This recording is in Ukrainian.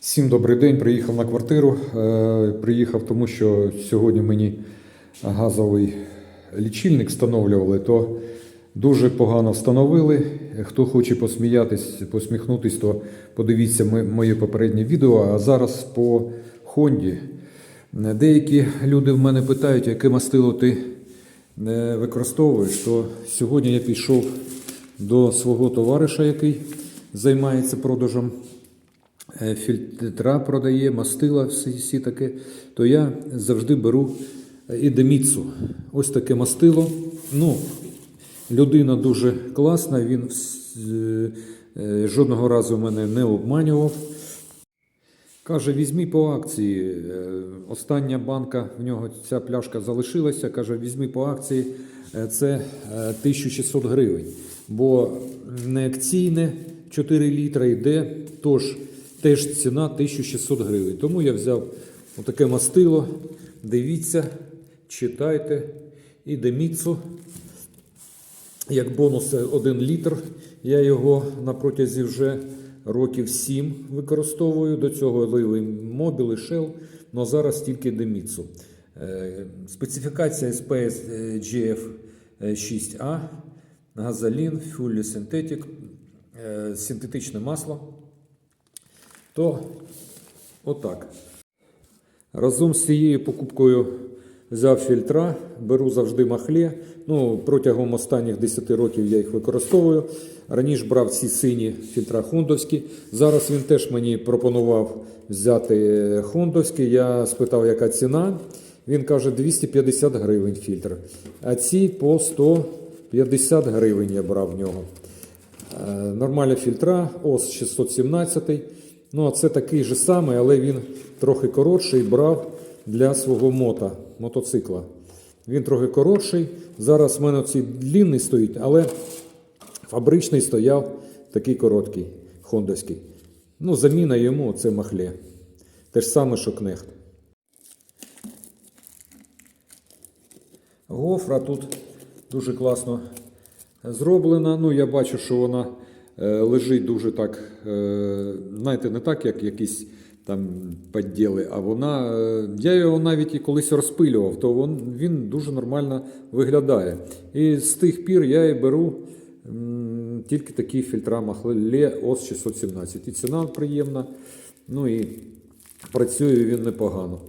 Всім добрий день. Приїхав на квартиру. Е, Приїхав тому, що сьогодні мені газовий лічильник встановлювали, то дуже погано встановили. Хто хоче посміятись, посміхнутись, то подивіться моє попереднє відео. А зараз по Хонді. Деякі люди в мене питають, яке мастило ти не використовуєш, то сьогодні я пішов до свого товариша, який займається продажем е, фільтра продає, мастила, всі, всі таке, то я завжди беру е, ідеміцу. Ось таке мастило. Ну, людина дуже класна, він е, е, жодного разу мене не обманював. Каже, візьмі по акції. Е, Остання банка в нього ця пляшка залишилася. Каже, візьмі по акції. Е, Це е, 1600 гривень. Бо не акційне 4 літра йде, тож теж ціна 1600 гривень. Тому я взяв отаке мастило. Дивіться, читайте і деміцу. Як бонус 1 літр. Я його на протязі вже років 7 використовую. До цього лили мобіл і Shell, але зараз тільки деміцу. Е, Специфікація SPS GF 6A, газолін, фюлі синтетик, е, синтетичне масло. То отак. Разом з цією покупкою взяв фільтра, беру завжди махле. Ну, протягом останніх 10 років я їх використовую. Раніше брав ці сині фільтра хондовські. Зараз він теж мені пропонував взяти хондовські. Я спитав, яка ціна. Він каже 250 гривень фільтр. А ці по 150 гривень я брав в нього. Е, Нормальні фільтра, ОС 617. Ну, а це такий же самий, але він трохи коротший брав для свого мота, мотоцикла. Він трохи коротший. Зараз в мене цей длінний стоїть, але фабричний стояв такий короткий, хондовський. Ну, заміна йому це махле. Те ж саме, що кнехт. Гофра тут дуже класно зроблена. Ну, я бачу, що вона лежить дуже так, е, знаєте, не так, як якісь там підділи, а вона. е, я його навіть і колись розпилював, то він, він дуже нормально виглядає. І з тих пір я і беру тільки такі фільтра Махле ОС 617. І ціна приємна. Ну і працює він непогано.